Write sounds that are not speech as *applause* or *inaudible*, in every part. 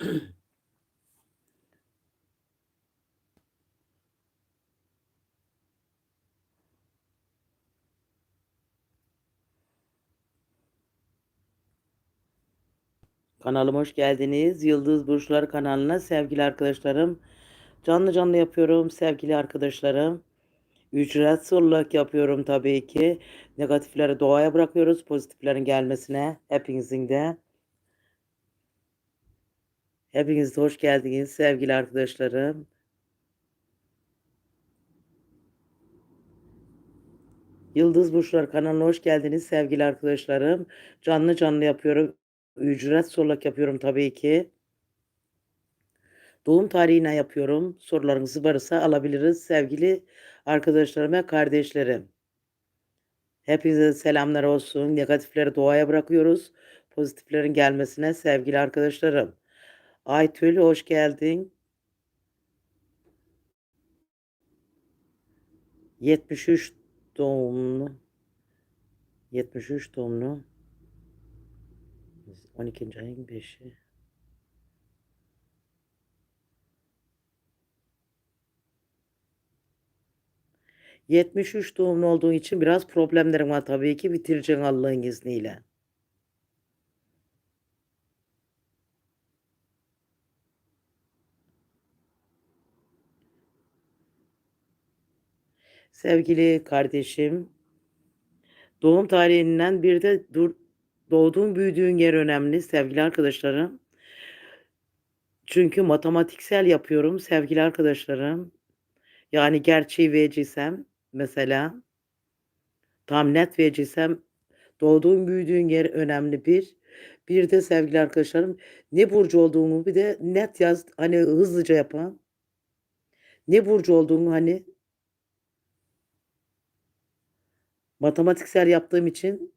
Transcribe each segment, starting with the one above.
*clears throat* Kanalıma hoş geldiniz. Yıldız Burçlar kanalına sevgili arkadaşlarım. Canlı canlı yapıyorum sevgili arkadaşlarım. Ücretsiz olarak yapıyorum tabii ki. Negatifleri doğaya bırakıyoruz. Pozitiflerin gelmesine hepinizin de. Hepiniz hoş geldiniz sevgili arkadaşlarım. Yıldız Burçlar kanalına hoş geldiniz sevgili arkadaşlarım. Canlı canlı yapıyorum. Ücretsiz olarak yapıyorum tabii ki. Doğum tarihine yapıyorum. Sorularınızı varsa alabiliriz sevgili arkadaşlarım ve kardeşlerim. Hepinize selamlar olsun. Negatifleri doğaya bırakıyoruz. Pozitiflerin gelmesine sevgili arkadaşlarım. Aytül hoş geldin. 73 doğumlu. 73 doğumlu. 12. ayın 5'i. Yetmiş üç doğumlu olduğu için biraz problemlerim var tabii ki bitireceğim Allah'ın izniyle. Sevgili kardeşim, doğum tarihinden bir de dur, doğduğun büyüdüğün yer önemli sevgili arkadaşlarım. Çünkü matematiksel yapıyorum sevgili arkadaşlarım. Yani gerçeği vereceksem mesela tam net vereceksem doğduğun büyüdüğün yer önemli bir. Bir de sevgili arkadaşlarım ne burcu olduğunu bir de net yaz hani hızlıca yapan. Ne burcu olduğunu hani matematiksel yaptığım için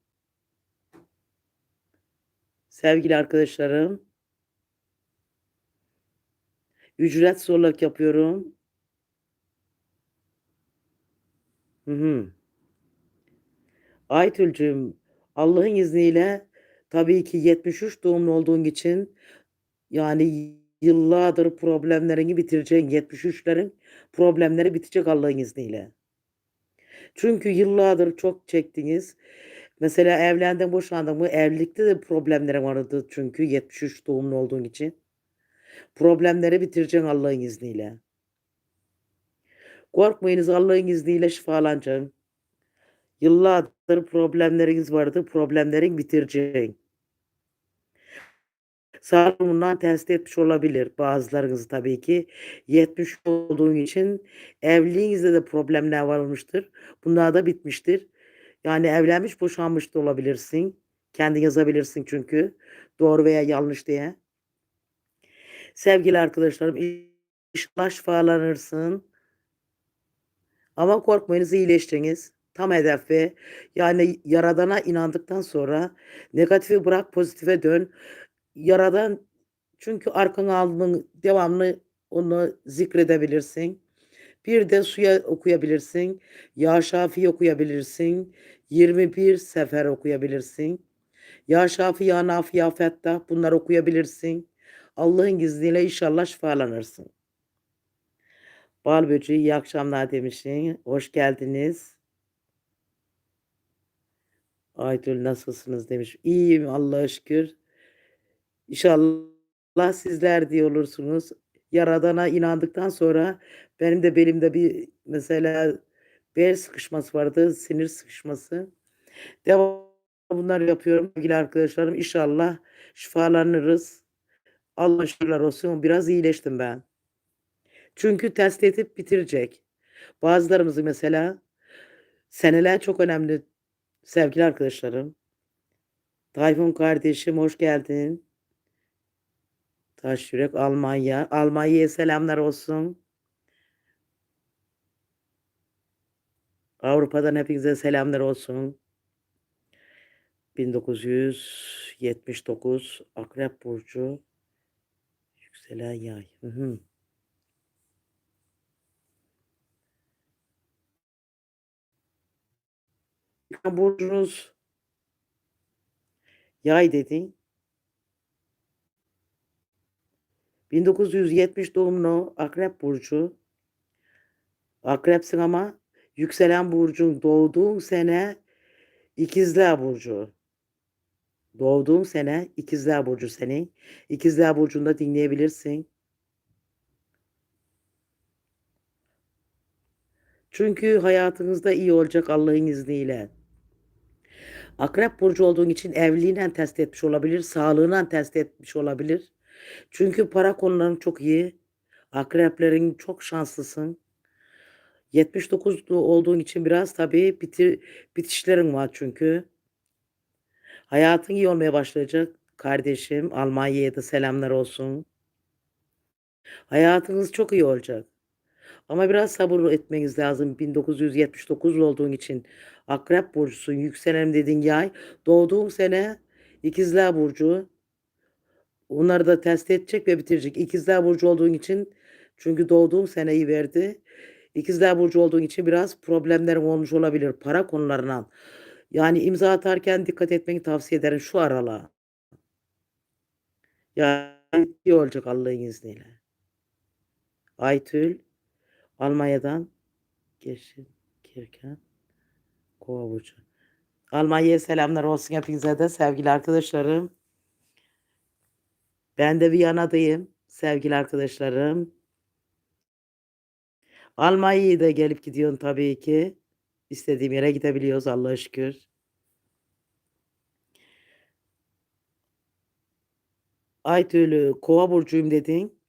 sevgili arkadaşlarım ücret olarak yapıyorum. Hı hı. Aytülcüğüm Allah'ın izniyle tabii ki 73 doğumlu olduğun için yani yıllardır problemlerini bitireceksin. 73'lerin problemleri bitecek Allah'ın izniyle. Çünkü yıllardır çok çektiniz. Mesela evlendin boşandın mı evlilikte de problemlerin vardı çünkü 73 doğumlu olduğun için. Problemleri bitireceksin Allah'ın izniyle. Korkmayınız Allah'ın izniyle şifalanacaksın. Yıllardır problemleriniz vardı. Problemlerin bitireceksin. Sağlığından test etmiş olabilir bazılarınız tabii ki. 70 olduğun için evliliğinizde de problemler varmıştır. Bunlar da bitmiştir. Yani evlenmiş boşanmış da olabilirsin. Kendi yazabilirsin çünkü. Doğru veya yanlış diye. Sevgili arkadaşlarım inşallah şifalanırsın. Ama korkmayınız iyileşeceğiniz. Tam hedefe yani yaradana inandıktan sonra negatifi bırak pozitife dön. Yaradan çünkü arkana aldığın devamlı onu zikredebilirsin. Bir de suya okuyabilirsin. Ya Şafi okuyabilirsin. 21 sefer okuyabilirsin. Ya Şafi, Ya Nafi, Ya Fettah bunları okuyabilirsin. Allah'ın izniyle inşallah şifalanırsın. Bal böceği iyi akşamlar demişsin. Hoş geldiniz. Aydül nasılsınız demiş. İyiyim Allah'a şükür. İnşallah sizler diye olursunuz. Yaradana inandıktan sonra benim de belimde bir mesela bel sıkışması vardı. Sinir sıkışması. Devam bunları yapıyorum sevgili arkadaşlarım. İnşallah şifalanırız. Allah şükürler olsun. Biraz iyileştim ben. Çünkü test edip bitirecek. Bazılarımızı mesela seneler çok önemli sevgili arkadaşlarım. Tayfun kardeşim hoş geldin. Taş Yürek Almanya. Almanya'ya selamlar olsun. Avrupa'dan hepinize selamlar olsun. 1979 Akrep Burcu Yükselen Yay. Hı hı. Burcunuz Yay dedin. 1970 doğumlu Akrep Burcu. Akrepsin ama yükselen burcun doğduğun sene İkizler Burcu. Doğduğun sene İkizler Burcu senin. İkizler Burcu'nda dinleyebilirsin. Çünkü hayatınızda iyi olacak Allah'ın izniyle. Akrep burcu olduğun için evliliğiyle test etmiş olabilir, sağlığıyla test etmiş olabilir. Çünkü para konuların çok iyi. Akreplerin çok şanslısın. 79 olduğun için biraz tabii bitir, bitişlerin var çünkü. Hayatın iyi olmaya başlayacak kardeşim. Almanya'ya da selamlar olsun. Hayatınız çok iyi olacak. Ama biraz sabır etmeniz lazım. 1979 olduğun için Akrep burcusun. Yükselenim dediğin yay. Doğduğun sene İkizler burcu. Onları da test edecek ve bitirecek. İkizler burcu olduğun için çünkü doğduğun seneyi verdi. İkizler burcu olduğun için biraz problemlerin olmuş olabilir para konularından. Yani imza atarken dikkat etmeni tavsiye ederim şu aralığa. Yani iyi olacak Allah'ın izniyle. Aytül Almanya'dan Geçin Kirken Kova burcu. Almanya'ya selamlar olsun hepinize de sevgili arkadaşlarım. Ben de Viyana'dayım sevgili arkadaşlarım. Almanya'ya da gelip gidiyorsun tabii ki. İstediğim yere gidebiliyoruz Allah'a şükür. Aytülü Kova burcuyum dedin.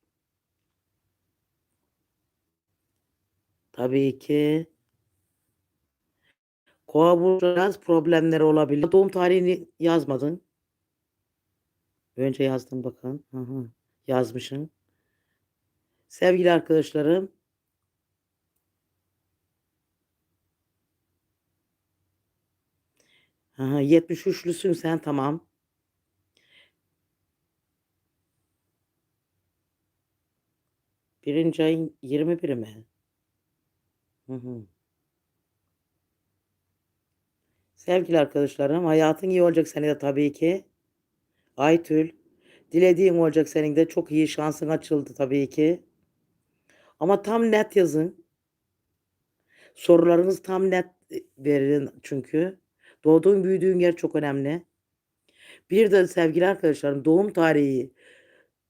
Tabii ki. Kova burcu biraz problemleri olabilir. Doğum tarihini yazmadın. Önce yazdım bakın. Hı hı. Yazmışım. Sevgili arkadaşlarım. Hı hı, 73'lüsün sen tamam. Birinci ayın 21'i mi? Hı hı. Sevgili arkadaşlarım, hayatın iyi olacak seni de tabii ki. Aytül, dilediğin olacak senin de çok iyi şansın açıldı tabii ki. Ama tam net yazın. Sorularınız tam net e, verin çünkü. Doğduğun büyüdüğün yer çok önemli. Bir de sevgili arkadaşlarım doğum tarihi.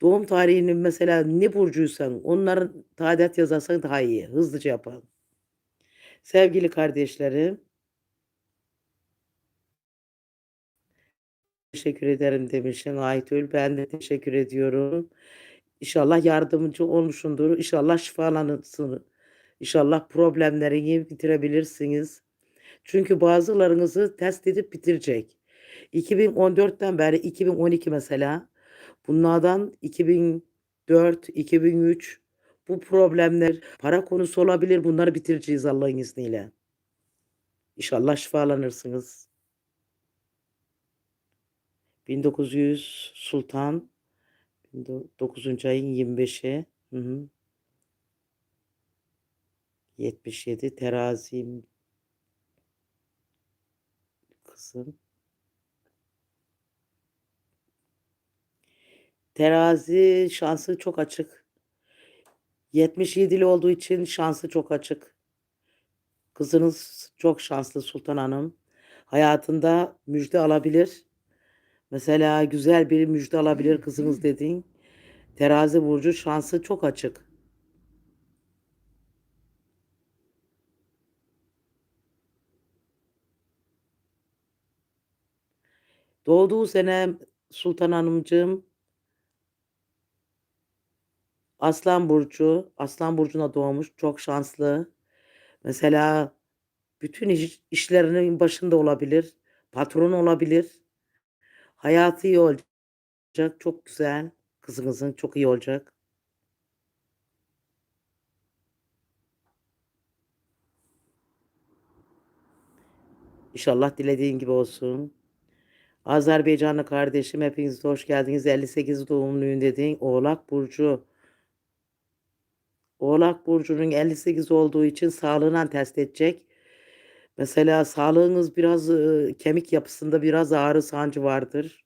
Doğum tarihini mesela ne burcuysan onların tadilat yazarsan daha iyi. Hızlıca yapalım. Sevgili kardeşlerim. Teşekkür ederim demişsin Aytül. Ben de teşekkür ediyorum. İnşallah yardımcı olmuşsundur. İnşallah şifalanırsın. İnşallah problemlerini bitirebilirsiniz. Çünkü bazılarınızı test edip bitirecek. 2014'ten beri 2012 mesela bunlardan 2004, 2003 bu problemler para konusu olabilir. Bunları bitireceğiz Allah'ın izniyle. İnşallah şifalanırsınız. 1900 Sultan 9. ayın 25'i hı hı. 77 terazim kızım. Terazi şansı çok açık. 77'li olduğu için şansı çok açık. Kızınız çok şanslı Sultan Hanım. Hayatında müjde alabilir. Mesela güzel bir müjde alabilir kızınız dediğin. Terazi burcu şansı çok açık. Doğduğu sene Sultan Hanımcığım Aslan Burcu, Aslan Burcu'na doğmuş. Çok şanslı. Mesela bütün iş, işlerinin başında olabilir. Patron olabilir. Hayatı iyi olacak. Çok güzel. Kızınızın çok iyi olacak. İnşallah dilediğin gibi olsun. Azerbaycanlı kardeşim hepiniz hoş geldiniz. 58 doğumluyum dediğin Oğlak Burcu. Oğlak Burcu'nun 58 olduğu için sağlığına test edecek. Mesela sağlığınız biraz kemik yapısında biraz ağrı sancı vardır.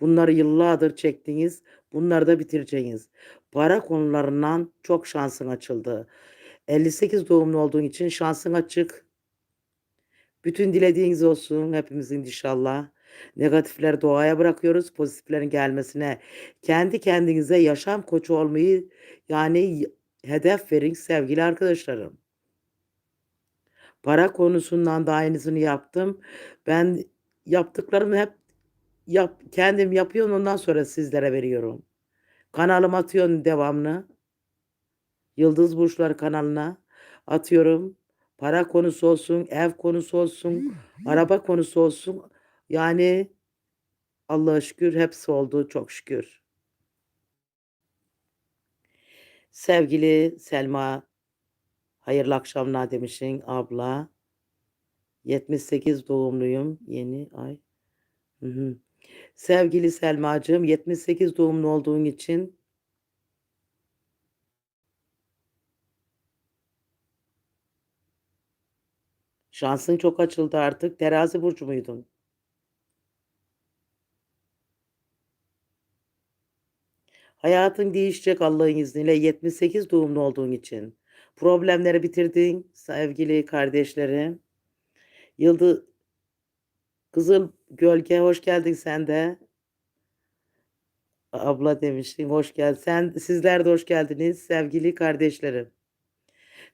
Bunları yıllardır çektiniz. Bunları da bitireceğiniz. Para konularından çok şansın açıldı. 58 doğumlu olduğun için şansın açık. Bütün dilediğiniz olsun hepimizin inşallah. Negatifleri doğaya bırakıyoruz. Pozitiflerin gelmesine kendi kendinize yaşam koçu olmayı yani hedef verin sevgili arkadaşlarım. Para konusundan da aynısını yaptım. Ben yaptıklarımı hep yap, kendim yapıyorum ondan sonra sizlere veriyorum. Kanalıma atıyorum devamlı. Yıldız Burçları kanalına atıyorum. Para konusu olsun, ev konusu olsun, araba konusu olsun. Yani Allah'a şükür hepsi oldu çok şükür. Sevgili Selma, hayırlı akşamlar demişsin abla. 78 doğumluyum. Yeni ay. Hı hı. Sevgili Selmacığım, 78 doğumlu olduğun için şansın çok açıldı artık. Terazi burcu muydun? Hayatın değişecek Allah'ın izniyle 78 doğumlu olduğun için. Problemleri bitirdin sevgili kardeşlerim. Yıldız Kızıl Gölge hoş geldin sen de. Abla demiştin hoş geldin. Sen sizler de hoş geldiniz sevgili kardeşlerim.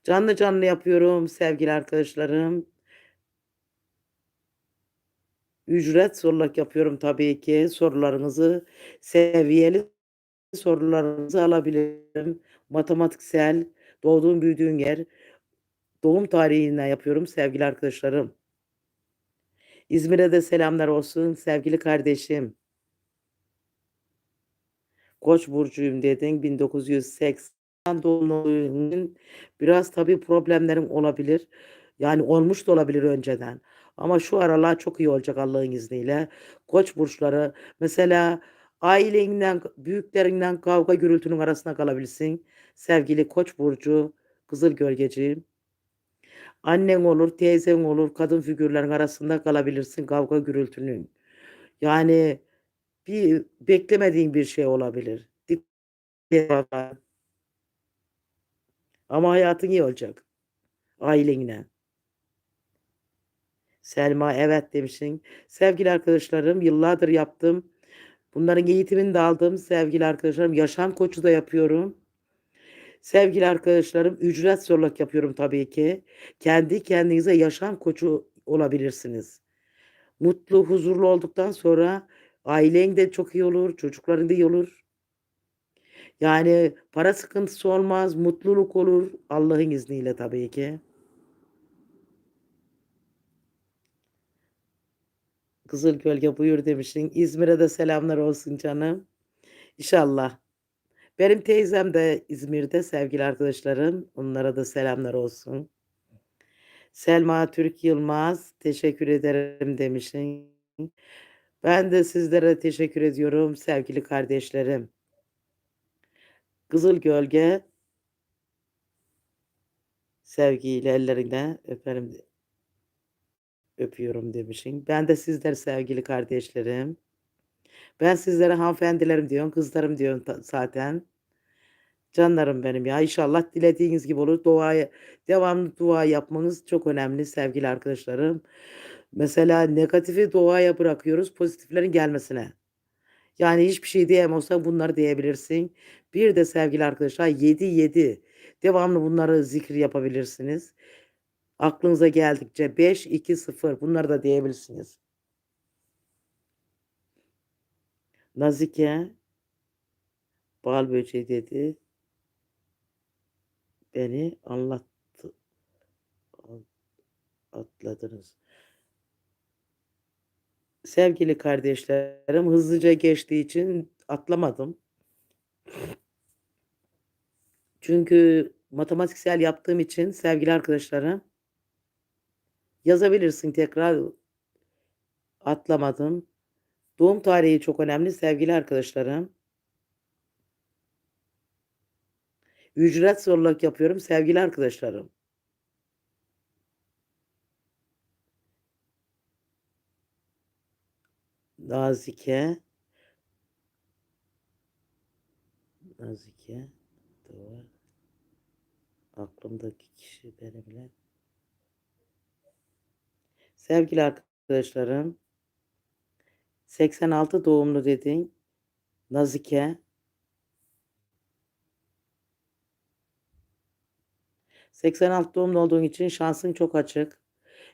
Canlı canlı yapıyorum sevgili arkadaşlarım. Ücret sorular yapıyorum tabii ki. Sorularınızı seviyeli sorularınızı alabilirim. Matematiksel, doğduğun büyüdüğün yer, doğum tarihinden yapıyorum sevgili arkadaşlarım. İzmir'e de selamlar olsun sevgili kardeşim. Koç burcuyum dedin 1980 doğumlunun biraz tabii problemlerin olabilir. Yani olmuş da olabilir önceden. Ama şu aralar çok iyi olacak Allah'ın izniyle. Koç burçları mesela ailenden, büyüklerinden kavga gürültünün arasında kalabilirsin. Sevgili Koç burcu, Kızıl gölgeciğim. Annen olur, teyzen olur, kadın figürlerin arasında kalabilirsin kavga gürültünün. Yani bir beklemediğin bir şey olabilir. Ama hayatın iyi olacak. Ailenle. Selma evet demişsin. Sevgili arkadaşlarım yıllardır yaptım. Bunların eğitimini de aldım sevgili arkadaşlarım. Yaşam koçu da yapıyorum. Sevgili arkadaşlarım ücret zorluk yapıyorum tabii ki. Kendi kendinize yaşam koçu olabilirsiniz. Mutlu, huzurlu olduktan sonra ailen de çok iyi olur, çocukların da iyi olur. Yani para sıkıntısı olmaz, mutluluk olur Allah'ın izniyle tabii ki. Kızıl Gölge buyur demişsin. İzmir'e de selamlar olsun canım. İnşallah. Benim teyzem de İzmir'de sevgili arkadaşlarım. Onlara da selamlar olsun. Selma Türk Yılmaz teşekkür ederim demişsin. Ben de sizlere teşekkür ediyorum sevgili kardeşlerim. Kızıl Gölge sevgiyle ellerinde öperim öpüyorum demişsin. Ben de sizler sevgili kardeşlerim. Ben sizlere hanımefendilerim diyorum, kızlarım diyorum zaten. Canlarım benim ya. İnşallah dilediğiniz gibi olur. Duaya, devamlı dua yapmanız çok önemli sevgili arkadaşlarım. Mesela negatifi duaya bırakıyoruz pozitiflerin gelmesine. Yani hiçbir şey diyemiyorsan bunları diyebilirsin. Bir de sevgili arkadaşlar 7 7 devamlı bunları zikir yapabilirsiniz. Aklınıza geldikçe 5 2 0 bunları da diyebilirsiniz. Nazike bal böceği dedi. Beni anlattı. Atladınız. Sevgili kardeşlerim hızlıca geçtiği için atlamadım. Çünkü matematiksel yaptığım için sevgili arkadaşlarım yazabilirsin tekrar atlamadım. Doğum tarihi çok önemli sevgili arkadaşlarım. Ücret zorluk yapıyorum sevgili arkadaşlarım. Nazike Nazike. Doğru. Aklımdaki kişi benimle. Sevgili arkadaşlarım. 86 doğumlu dedin. Nazike. 86 doğumlu olduğun için şansın çok açık.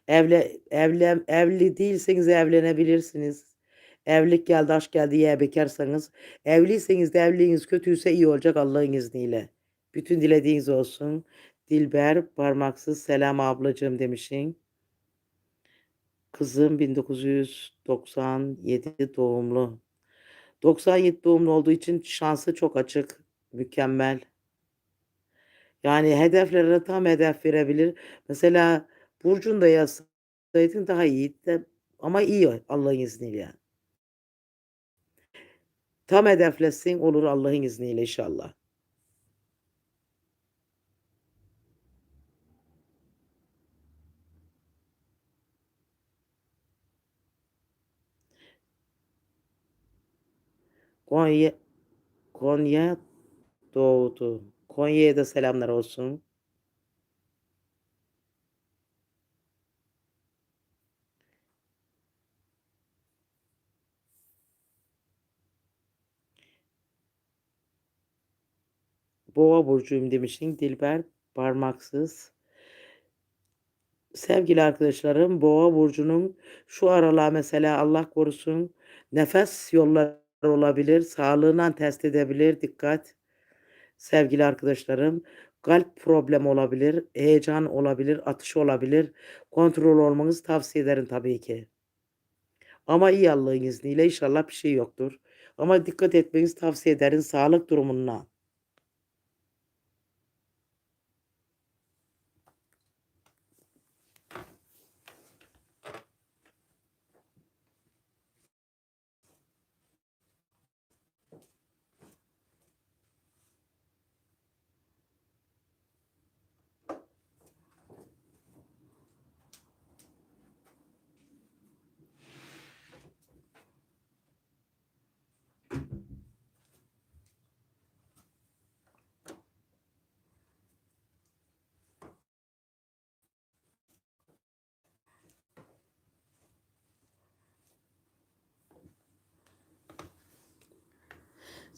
Evle, evlen, evli değilseniz evlenebilirsiniz. Evlilik geldi, aşk geldi, ya bekarsanız. Evliyseniz de evliliğiniz kötüyse iyi olacak Allah'ın izniyle. Bütün dilediğiniz olsun. Dilber parmaksız selam ablacığım demişin. Kızım 1997 doğumlu. 97 doğumlu olduğu için şansı çok açık. Mükemmel. Yani hedeflere tam hedef verebilir. Mesela Burcu'nda yazsaydın daha iyi de ama iyi Allah'ın izniyle. Tam hedeflesin olur Allah'ın izniyle inşallah. Konya Konya doğdu. Konya'ya da selamlar olsun. Boğa burcuyum demişsin Dilber parmaksız. Sevgili arkadaşlarım Boğa burcunun şu aralar mesela Allah korusun nefes yolları olabilir. Sağlığından test edebilir. Dikkat. Sevgili arkadaşlarım kalp problemi olabilir. Heyecan olabilir. Atış olabilir. Kontrol olmanızı tavsiye ederim tabii ki. Ama iyi Allah'ın izniyle inşallah bir şey yoktur. Ama dikkat etmenizi tavsiye ederim sağlık durumuna.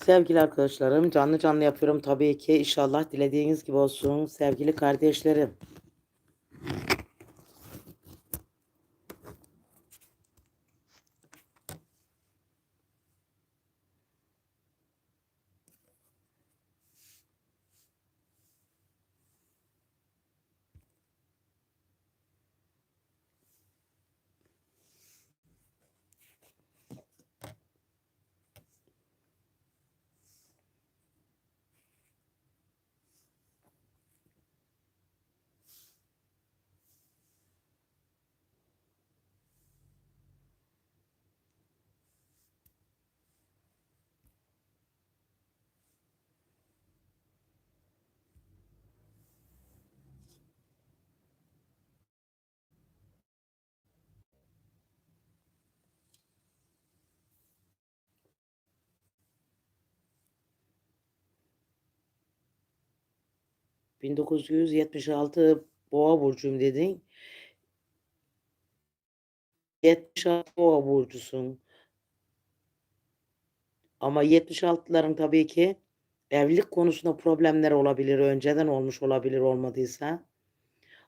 Sevgili arkadaşlarım canlı canlı yapıyorum tabii ki inşallah dilediğiniz gibi olsun sevgili kardeşlerim. ...1976 Boğa burcuyum dedin. 76 Boğa burcusun. Ama 76'ların tabii ki evlilik konusunda problemler olabilir. Önceden olmuş olabilir olmadıysa.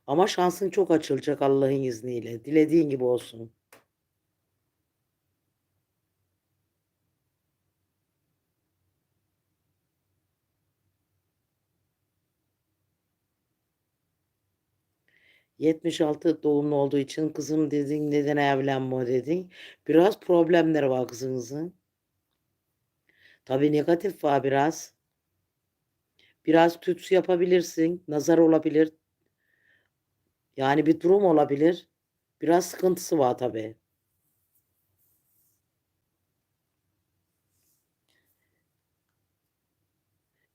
Ama şansın çok açılacak Allah'ın izniyle. Dilediğin gibi olsun. ...76 doğumlu olduğu için kızım dedin neden evlenme dedin. Biraz problemleri var kızınızın. Tabii negatif var biraz. Biraz tütsü yapabilirsin. Nazar olabilir. Yani bir durum olabilir. Biraz sıkıntısı var tabii.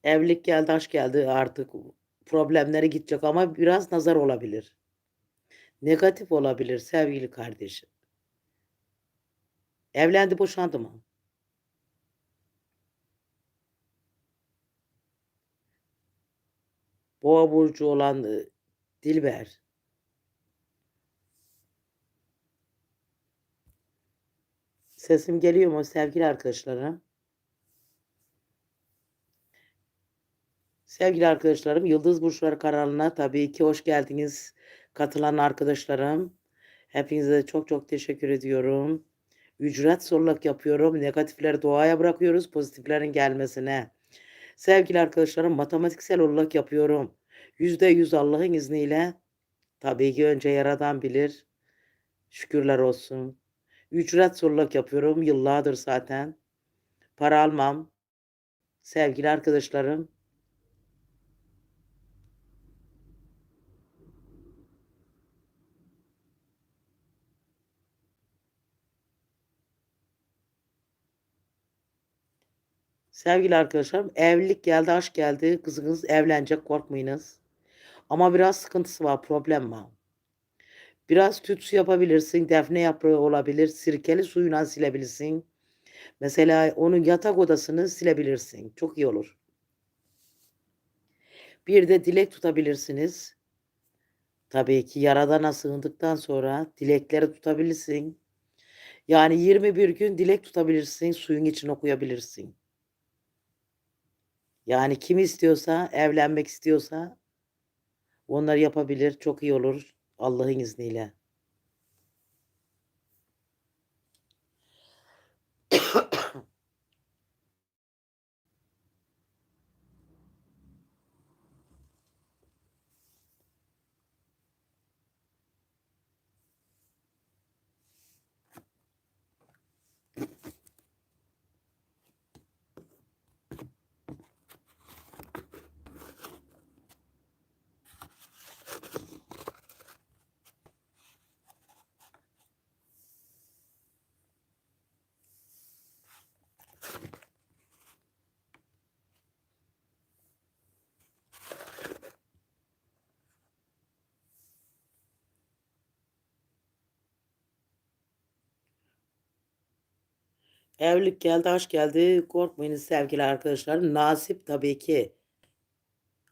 Evlilik geldi, aşk geldi artık problemleri gidecek ama biraz nazar olabilir. Negatif olabilir sevgili kardeşim. Evlendi, boşandı mı? Boğa burcu olan e, Dilber. Sesim geliyor mu sevgili arkadaşlarım? Sevgili arkadaşlarım, Yıldız Burçları kanalına tabii ki hoş geldiniz. Katılan arkadaşlarım, hepinize çok çok teşekkür ediyorum. Ücret sorulak yapıyorum. Negatifleri doğaya bırakıyoruz, pozitiflerin gelmesine. Sevgili arkadaşlarım, matematiksel olarak yapıyorum. %100 Allah'ın izniyle. Tabii ki önce Yaradan bilir. Şükürler olsun. Ücret sorulak yapıyorum. Yıllardır zaten. Para almam. Sevgili arkadaşlarım, Sevgili arkadaşlarım, evlilik geldi, aşk geldi. Kızınız evlenecek, korkmayınız. Ama biraz sıkıntısı var, problem var. Biraz tütsü yapabilirsin, defne yaprağı olabilir, sirkeli suyuna silebilirsin. Mesela onun yatak odasını silebilirsin. Çok iyi olur. Bir de dilek tutabilirsiniz. Tabii ki Yaradan'a sığındıktan sonra dilekleri tutabilirsin. Yani 21 gün dilek tutabilirsin, suyun için okuyabilirsin. Yani kim istiyorsa, evlenmek istiyorsa onları yapabilir. Çok iyi olur Allah'ın izniyle. Evlilik geldi, aşk geldi. Korkmayınız sevgili arkadaşlarım. Nasip tabii ki.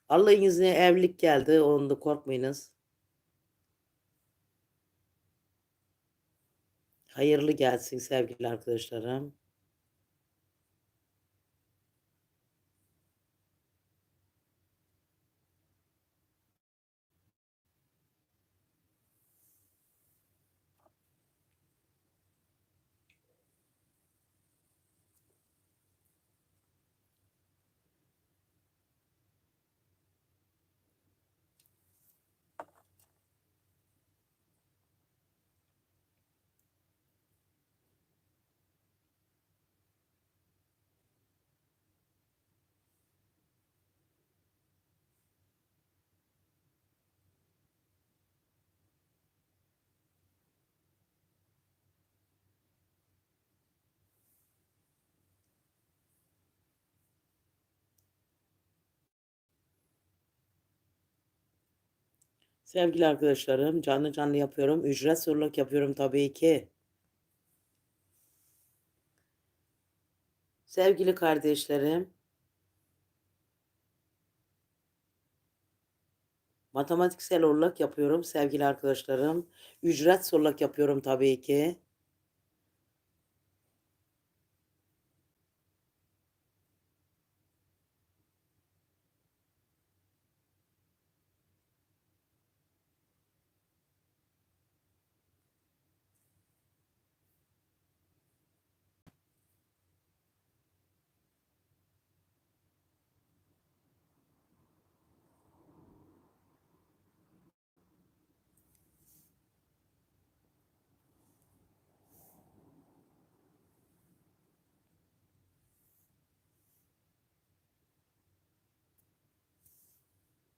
Allah'ın izniyle evlilik geldi. Onda korkmayınız. Hayırlı gelsin sevgili arkadaşlarım. Sevgili arkadaşlarım, canlı canlı yapıyorum. Ücret soruluk yapıyorum tabii ki. Sevgili kardeşlerim, matematiksel olarak yapıyorum sevgili arkadaşlarım. Ücret soruluk yapıyorum tabii ki.